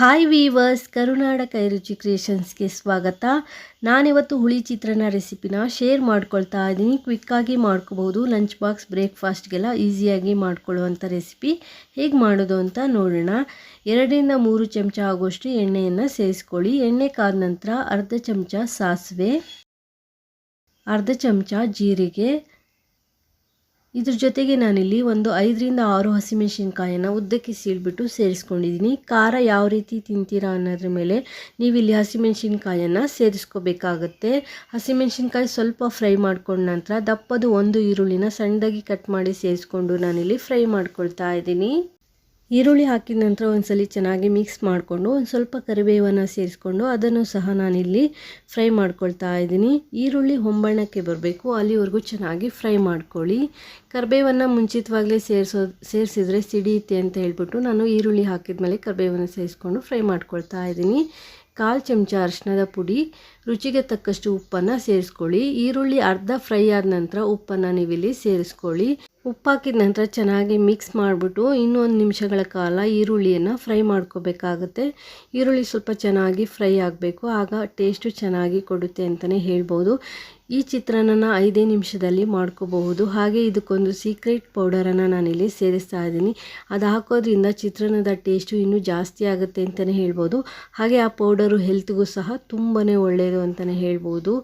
Hi viewers ಕರುನಾಡ ಕೈರುಚಿ ಕ್ರಿಯೇಷನ್ಸ್ಗೆ ಸ್ವಾಗತ. ನಾನಿವತ್ತು ಹುಳಿ ಚಿತ್ರನ ರೆಸಿಪಿನ ಶೇರ್ ಮಾಡ್ಕೊಳ್ತಾ ಇದ್ದೀನಿ. ಕ್ವಿಕ್ಕಾಗಿ ಮಾಡ್ಕೋಬೋದು ಲಂಚ್ ಬಾಕ್ಸ್ ಬ್ರೇಕ್ಫಾಸ್ಟ್ಗೆಲ್ಲ ಈಸಿಯಾಗಿ ಮಾಡ್ಕೊಳ್ಳುವಂಥ ರೆಸಿಪಿ ಹೇಗೆ ಮಾಡೋದು ಅಂತ ನೋಡೋಣ. ಎರಡರಿಂದ ಮೂರು ಚಮಚ ಆಗುವಷ್ಟು ಎಣ್ಣೆಯನ್ನು ಸೇರಿಸ್ಕೊಳ್ಳಿ. ಎಣ್ಣೆ ಕಾದ ನಂತರ ಅರ್ಧ ಚಮಚ ಸಾಸಿವೆ, ಅರ್ಧ ಚಮಚ ಜೀರಿಗೆ ಇದ್ರ ಜೊತೆಗೆ ನಾನಿಲ್ಲಿ ಒಂದು ಐದರಿಂದ ಆರು ಹಸಿಮೆಣಸಿನ್ಕಾಯನ್ನು ಉದ್ದಕ್ಕೆ ಸೀಳ್ಬಿಟ್ಟು ಸೇರಿಸ್ಕೊಂಡಿದ್ದೀನಿ. ಖಾರ ಯಾವ ರೀತಿ ತಿಂತೀರಾ ಅನ್ನೋದ್ರ ಮೇಲೆ ನೀವು ಇಲ್ಲಿ ಹಸಿಮೆಣಸಿನ್ಕಾಯನ್ನು ಸೇರಿಸ್ಕೋಬೇಕಾಗತ್ತೆ. ಹಸಿಮೆಣಸಿನ್ಕಾಯಿ ಸ್ವಲ್ಪ ಫ್ರೈ ಮಾಡ್ಕೊಂಡ ನಂತರ ದಪ್ಪದು ಒಂದು ಈರುಳ್ಳಿನ ಸಣ್ಣದಾಗಿ ಕಟ್ ಮಾಡಿ ಸೇರಿಸ್ಕೊಂಡು ನಾನಿಲ್ಲಿ ಫ್ರೈ ಮಾಡ್ಕೊಳ್ತಾ ಇದ್ದೀನಿ. ಈರುಳ್ಳಿ ಹಾಕಿದ ನಂತರ ಒಂದ್ಸಲಿ ಚೆನ್ನಾಗಿ ಮಿಕ್ಸ್ ಮಾಡಿಕೊಂಡು ಒಂದು ಸ್ವಲ್ಪ ಕರಿಬೇವನ್ನು ಸೇರಿಸ್ಕೊಂಡು ಅದನ್ನು ಸಹ ನಾನಿಲ್ಲಿ ಫ್ರೈ ಮಾಡ್ಕೊಳ್ತಾ ಇದ್ದೀನಿ. ಈರುಳ್ಳಿ ಹೊಂಬಣ್ಣಕ್ಕೆ ಬರಬೇಕು. ಅಲ್ಲಿವರೆಗೂ ಚೆನ್ನಾಗಿ ಫ್ರೈ ಮಾಡ್ಕೊಳ್ಳಿ. ಕರಿಬೇವನ್ನು ಮುಂಚಿತವಾಗಲೇ ಸೇರಿಸೋ, ಸೇರಿಸಿದ್ರೆ ಸಿಡಿಯುತ್ತೆ ಅಂತ ಹೇಳ್ಬಿಟ್ಟು ನಾನು ಈರುಳ್ಳಿ ಹಾಕಿದ ಮೇಲೆ ಕರಿಬೇವನ್ನು ಸೇರಿಸ್ಕೊಂಡು ಫ್ರೈ ಮಾಡ್ಕೊಳ್ತಾ ಇದ್ದೀನಿ. ಕಾಲು ಚಮಚ ಅರಿಶಿಣದ ಪುಡಿ, ರುಚಿಗೆ ತಕ್ಕಷ್ಟು ಉಪ್ಪನ್ನು ಸೇರಿಸ್ಕೊಳ್ಳಿ. ಈರುಳ್ಳಿ ಅರ್ಧ ಫ್ರೈ ಆದ ನಂತರ ಉಪ್ಪನ್ನು ನೀವಿಲ್ಲಿ ಸೇರಿಸ್ಕೊಳ್ಳಿ. ಉಪ್ಪು ಹಾಕಿದ ನಂತರ ಚೆನ್ನಾಗಿ ಮಿಕ್ಸ್ ಮಾಡಿಬಿಟ್ಟು ಇನ್ನೊಂದು ನಿಮಿಷಗಳ ಕಾಲ ಈರುಳ್ಳಿಯನ್ನು ಫ್ರೈ ಮಾಡ್ಕೋಬೇಕಾಗುತ್ತೆ. ಈರುಳ್ಳಿ ಸ್ವಲ್ಪ ಚೆನ್ನಾಗಿ ಫ್ರೈ ಆಗಬೇಕು. ಆಗ ಟೇಸ್ಟು ಚೆನ್ನಾಗಿ ಕೊಡುತ್ತೆ ಅಂತಲೇ ಹೇಳ್ಬೋದು. ಈ ಚಿತ್ರಾನ್ನ ಐದೇ ನಿಮಿಷದಲ್ಲಿ ಮಾಡ್ಕೋಬಹುದು. ಹಾಗೆ ಇದಕ್ಕೊಂದು ಸೀಕ್ರೆಟ್ ಪೌಡರನ್ನು ನಾನಿಲ್ಲಿ ಸೇರಿಸ್ತಾ ಇದ್ದೀನಿ. ಅದು ಹಾಕೋದ್ರಿಂದ ಚಿತ್ರಾನ್ನದ ಟೇಸ್ಟು ಇನ್ನೂ ಜಾಸ್ತಿ ಆಗುತ್ತೆ ಅಂತಲೇ ಹೇಳ್ಬೋದು. ಹಾಗೆ ಆ ಪೌಡರು ಹೆಲ್ತ್ಗೂ ಸಹ ತುಂಬಾ ಒಳ್ಳೆಯದು ಅಂತಲೇ ಹೇಳ್ಬೋದು.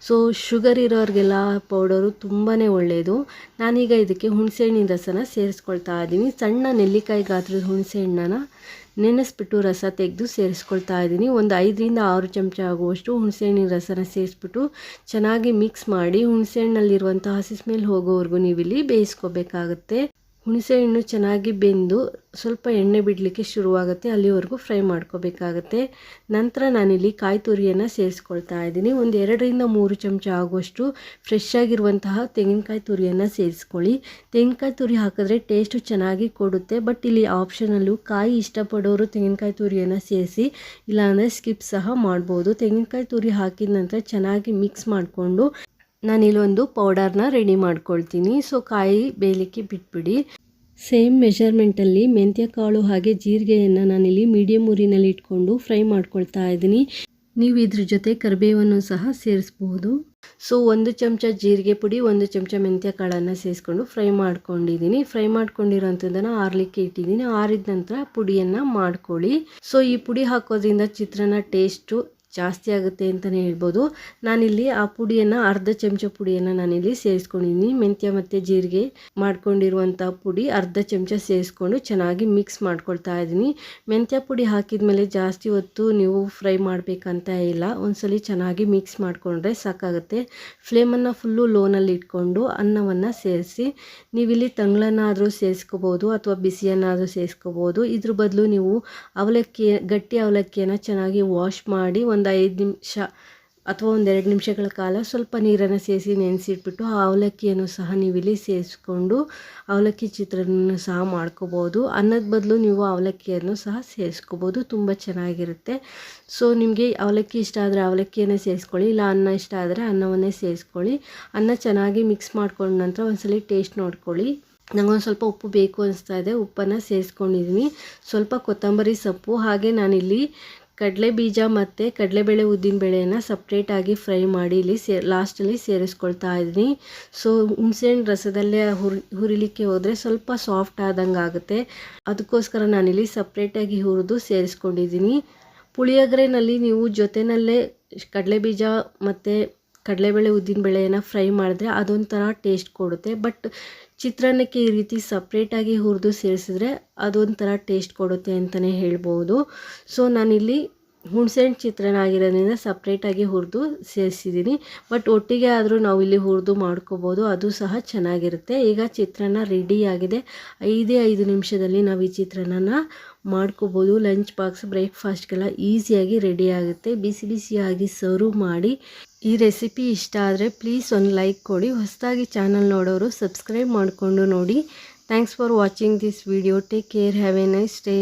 ಸೊ ಶುಗರ್ ಇರೋರಿಗೆಲ್ಲ ಪೌಡರು ತುಂಬಾ ಒಳ್ಳೆಯದು ನಾನೀಗ ಇದಕ್ಕೆ ಹುಣಸೆಹಣ್ಣಿನ ರಸನ ಸೇರಿಸ್ಕೊಳ್ತಾ ಇದ್ದೀನಿ. ಸಣ್ಣ ನೆಲ್ಲಿಕಾಯಿ ಗಾತ್ರದ ಹುಣಸೆ ಹಣ್ಣನ್ನು ನೆನೆಸ್ಬಿಟ್ಟು ರಸ ತೆಗೆದು ಸೇರಿಸ್ಕೊಳ್ತಾ ಇದ್ದೀನಿ. ಒಂದು ಐದರಿಂದ ಆರು ಚಮಚ ಆಗುವಷ್ಟು ಹುಣಸೆಹಣ್ಣಿನ ರಸನ ಸೇರಿಸ್ಬಿಟ್ಟು ಚೆನ್ನಾಗಿ ಮಿಕ್ಸ್ ಮಾಡಿ ಹುಣಸೆಹಣ್ಣಲ್ಲಿರುವಂಥ ಹಸಿ ಸ್ಮೆಲ್ ಹೋಗೋವರೆಗೂ ನೀವಿಲ್ಲಿ ಬೇಯಿಸ್ಕೋಬೇಕಾಗತ್ತೆ. ಹುಣಸೆಹಣ್ಣು ಚೆನ್ನಾಗಿ ಬೆಂದು ಸ್ವಲ್ಪ ಎಣ್ಣೆ ಬಿಡಲಿಕ್ಕೆ ಶುರುವಾಗುತ್ತೆ. ಅಲ್ಲಿವರೆಗೂ ಫ್ರೈ ಮಾಡ್ಕೋಬೇಕಾಗತ್ತೆ. ನಂತರ ನಾನಿಲ್ಲಿ ಕಾಯಿ ತುರಿಯನ್ನು ಸೇರಿಸ್ಕೊಳ್ತಾ ಇದ್ದೀನಿ. ಒಂದು ಎರಡರಿಂದ ಮೂರು ಚಮಚ ಆಗುವಷ್ಟು ಫ್ರೆಶ್ ಆಗಿರುವಂತಹ ತೆಂಗಿನಕಾಯಿ ತುರಿಯನ್ನು ಸೇರಿಸ್ಕೊಳ್ಳಿ. ತೆಂಗಿನಕಾಯಿ ತುರಿ ಹಾಕಿದ್ರೆ ಟೇಸ್ಟು ಚೆನ್ನಾಗಿ ಕೊಡುತ್ತೆ. ಬಟ್ ಇಲ್ಲಿ ಆಪ್ಷನಲ್ಲೂ ಕಾಯಿ ಇಷ್ಟಪಡೋರು ತೆಂಗಿನಕಾಯಿ ತುರಿಯನ್ನು ಸೇರಿಸಿ, ಇಲ್ಲಾಂದರೆ ಸ್ಕಿಪ್ ಸಹ ಮಾಡ್ಬೋದು. ತೆಂಗಿನಕಾಯಿ ತುರಿ ಹಾಕಿದ ನಂತರ ಚೆನ್ನಾಗಿ ಮಿಕ್ಸ್ ಮಾಡಿಕೊಂಡು ನಾನಿಲ್ಲೊಂದು ಪೌಡರ್ನ ರೆಡಿ ಮಾಡ್ಕೊಳ್ತೀನಿ. ಸೊ ಕಾಯಿ ಬೇಯಲಿಕ್ಕೆ ಬಿಟ್ಬಿಡಿ. ಸೇಮ್ ಮೆಷರ್ಮೆಂಟಲ್ಲಿ ಮೆಂತ್ಯ ಕಾಳು ಹಾಗೆ ಜೀರಿಗೆಯನ್ನು ನಾನಿಲ್ಲಿ ಮೀಡಿಯಮ್ ಊರಿನಲ್ಲಿ ಇಟ್ಕೊಂಡು ಫ್ರೈ ಮಾಡ್ಕೊಳ್ತಾ ಇದ್ದೀನಿ. ನೀವು ಇದ್ರ ಜೊತೆ ಕರಿಬೇವನ್ನು ಸಹ ಸೇರಿಸ್ಬೋದು ಸೊ ಒಂದು ಚಮಚ ಜೀರಿಗೆ ಪುಡಿ, ಒಂದು ಚಮಚ ಮೆಂತ್ಯ ಕಾಳನ್ನು ಸೇರಿಸ್ಕೊಂಡು ಫ್ರೈ ಮಾಡ್ಕೊಂಡಿದ್ದೀನಿ. ಫ್ರೈ ಮಾಡ್ಕೊಂಡಿರೋಂಥದ್ದನ್ನು ಆರ್ಲಿಕ್ಕೆ ಇಟ್ಟಿದ್ದೀನಿ. ಆರಿದ ನಂತರ ಪುಡಿಯನ್ನು ಮಾಡ್ಕೊಳ್ಳಿ. ಸೊ ಈ ಪುಡಿ ಹಾಕೋದ್ರಿಂದ ಚಿತ್ರಾನ್ನ ಟೇಸ್ಟು ಜಾಸ್ತಿ ಆಗುತ್ತೆ ಅಂತಲೇ ಹೇಳ್ಬೋದು. ನಾನಿಲ್ಲಿ ಆ ಪುಡಿಯನ್ನು, ಅರ್ಧ ಚಮಚ ಪುಡಿಯನ್ನು ನಾನಿಲ್ಲಿ ಸೇರಿಸ್ಕೊಂಡಿದ್ದೀನಿ. ಮೆಂತ್ಯ ಮತ್ತು ಜೀರಿಗೆ ಮಾಡ್ಕೊಂಡಿರುವಂಥ ಪುಡಿ ಅರ್ಧ ಚಮಚ ಸೇರಿಸ್ಕೊಂಡು ಚೆನ್ನಾಗಿ ಮಿಕ್ಸ್ ಮಾಡ್ಕೊಳ್ತಾ ಇದ್ದೀನಿ. ಮೆಂತ್ಯ ಪುಡಿ ಹಾಕಿದ ಮೇಲೆ ಜಾಸ್ತಿ ಹೊತ್ತು ನೀವು ಫ್ರೈ ಮಾಡಬೇಕಂತ ಇಲ್ಲ. ಒಂದ್ಸಲಿ ಚೆನ್ನಾಗಿ ಮಿಕ್ಸ್ ಮಾಡಿಕೊಂಡ್ರೆ ಸಾಕಾಗುತ್ತೆ. ಫ್ಲೇಮನ್ನು ಫುಲ್ಲು ಲೋನಲ್ಲಿ ಇಟ್ಕೊಂಡು ಅನ್ನವನ್ನು ಸೇರಿಸಿ, ನೀವಿಲ್ಲಿ ತಂಗಳನ್ನಾದರೂ ಸೇರಿಸ್ಕೋಬೋದು ಅಥವಾ ಬಿಸಿಯನ್ನಾದರೂ ಸೇರಿಸ್ಕೋಬೋದು. ಇದ್ರ ಬದಲು ನೀವು ಅವಲಕ್ಕಿ, ಗಟ್ಟಿ ಅವಲಕ್ಕಿಯನ್ನು ಚೆನ್ನಾಗಿ ವಾಶ್ ಮಾಡಿ ಒಂದು ಐದು ನಿಮಿಷ ಅಥವಾ ಒಂದೆರಡು ನಿಮಿಷಗಳ ಕಾಲ ಸ್ವಲ್ಪ ನೀರನ್ನು ಸೇರಿಸಿ ನೆನೆಸಿಟ್ಬಿಟ್ಟು ಆ ಅವಲಕ್ಕಿಯನ್ನು ಸಹ ನೀವಿಲ್ಲಿ ಸೇರಿಸ್ಕೊಂಡು ಅವಲಕ್ಕಿ ಚಿತ್ರಾನ್ನ ಸಹ ಮಾಡ್ಕೋಬೋದು. ಅನ್ನದ ಬದಲು ನೀವು ಅವಲಕ್ಕಿಯನ್ನು ಸಹ ಸೇರಿಸ್ಕೋಬೋದು. ತುಂಬ ಚೆನ್ನಾಗಿರುತ್ತೆ. ಸೊ ನಿಮಗೆ ಅವಲಕ್ಕಿ ಇಷ್ಟ ಆದರೆ ಅವಲಕ್ಕಿಯನ್ನು ಸೇರಿಸ್ಕೊಳ್ಳಿ, ಇಲ್ಲ ಅನ್ನ ಇಷ್ಟ ಆದರೆ ಅನ್ನವನ್ನೇ ಸೇರಿಸ್ಕೊಳ್ಳಿ. ಅನ್ನ ಚೆನ್ನಾಗಿ ಮಿಕ್ಸ್ ಮಾಡ್ಕೊಂಡ ನಂತರ ಒಂದ್ಸಲಿ ಟೇಸ್ಟ್ ನೋಡ್ಕೊಳ್ಳಿ. ನನಗೊಂದು ಸ್ವಲ್ಪ ಉಪ್ಪು ಬೇಕು ಅನಿಸ್ತಾ ಇದೆ. ಉಪ್ಪನ್ನು ಸೇರಿಸ್ಕೊಂಡಿದ್ದೀನಿ ಸ್ವಲ್ಪ ಕೊತ್ತಂಬರಿ ಸೊಪ್ಪು. ಹಾಗೆ ನಾನಿಲ್ಲಿ ಕಡಲೆ ಬೀಜ ಮತ್ತು ಕಡಲೆಬೇಳೆ ಉದ್ದಿನಬೇಳೆಯನ್ನು ಸಪ್ರೇಟಾಗಿ ಫ್ರೈ ಮಾಡಿ ಇಲ್ಲಿ ಸೇ ಲಾಸ್ಟಲ್ಲಿ ಸೇರಿಸ್ಕೊಳ್ತಾ ಇದ್ದೀನಿ. ಸೊ ಹುಣಸೆಹಣ್ಣು ರಸದಲ್ಲೇ ಹುರಿ, ಹುರಿಲಿಕ್ಕೆ ಹೋದರೆ ಸ್ವಲ್ಪ ಸಾಫ್ಟ್ ಆದಂಗೆ ಆಗುತ್ತೆ. ಅದಕ್ಕೋಸ್ಕರ ನಾನಿಲ್ಲಿ ಸಪ್ರೇಟಾಗಿ ಹುರಿದು ಸೇರಿಸ್ಕೊಂಡಿದ್ದೀನಿ. ಪುಳಿಯೋಗರೆನಲ್ಲಿ ನೀವು ಜೊತೆಯಲ್ಲೇ ಕಡಲೆ ಬೀಜ ಮತ್ತು ಕಡಲೆಬೇಳೆ ಉದ್ದಿನಬೇಳೆಯನ್ನು ಫ್ರೈ ಮಾಡಿದ್ರೆ ಅದೊಂಥರ ಟೇಸ್ಟ್ ಕೊಡುತ್ತೆ. ಬಟ್ ಚಿತ್ರಾನ್ನಕ್ಕೆ ಈ ರೀತಿ ಸಪ್ರೇಟಾಗಿ ಹುರಿದು ಸೇರಿಸಿದ್ರೆ ಅದೊಂಥರ ಟೇಸ್ಟ್ ಕೊಡುತ್ತೆ ಅಂತಲೇ ಹೇಳ್ಬೋದು. ಸೊ ನಾನಿಲ್ಲಿ ಹುಣಸೆಹಣ್ಣು ಚಿತ್ರಾನ್ನ ಆಗಿರೋದ್ರಿಂದ ಸಪ್ರೇಟಾಗಿ ಹುರಿದು ಸೇರಿಸಿದ್ದೀನಿ ಬಟ್ ಒಟ್ಟಿಗೆ ಆದರೂ ನಾವು ಇಲ್ಲಿ ಹುರಿದು ಮಾಡ್ಕೋಬೋದು, ಅದು ಸಹ ಚೆನ್ನಾಗಿರುತ್ತೆ. ಈಗ ಚಿತ್ರಾನ್ನ ರೆಡಿಯಾಗಿದೆ ಐದೇ ಐದು ನಿಮಿಷದಲ್ಲಿ ನಾವು ಈ ಚಿತ್ರಾನ್ನ ಮಾಡ್ಕೋಬೋದು. ಲಂಚ್ ಬಾಕ್ಸ್ ಬ್ರೇಕ್ಫಾಸ್ಟ್ಗೆಲ್ಲ ಈಸಿಯಾಗಿ ರೆಡಿ ಆಗುತ್ತೆ. ಬಿಸಿ ಬಿಸಿಯಾಗಿ ಸರ್ವ್ ಮಾಡಿ. ಈ ರೆಸಿಪಿ ಇಷ್ಟ ಆದರೆ ಪ್ಲೀಸ್ ಒಂದು ಲೈಕ್ ಕೊಡಿ. ಹೊಸದಾಗಿ ಚಾನಲ್ ನೋಡೋರು ಸಬ್ಸ್ಕ್ರೈಬ್ ಮಾಡಿಕೊಂಡು ನೋಡಿ. Thanks for watching this video take care have a nice day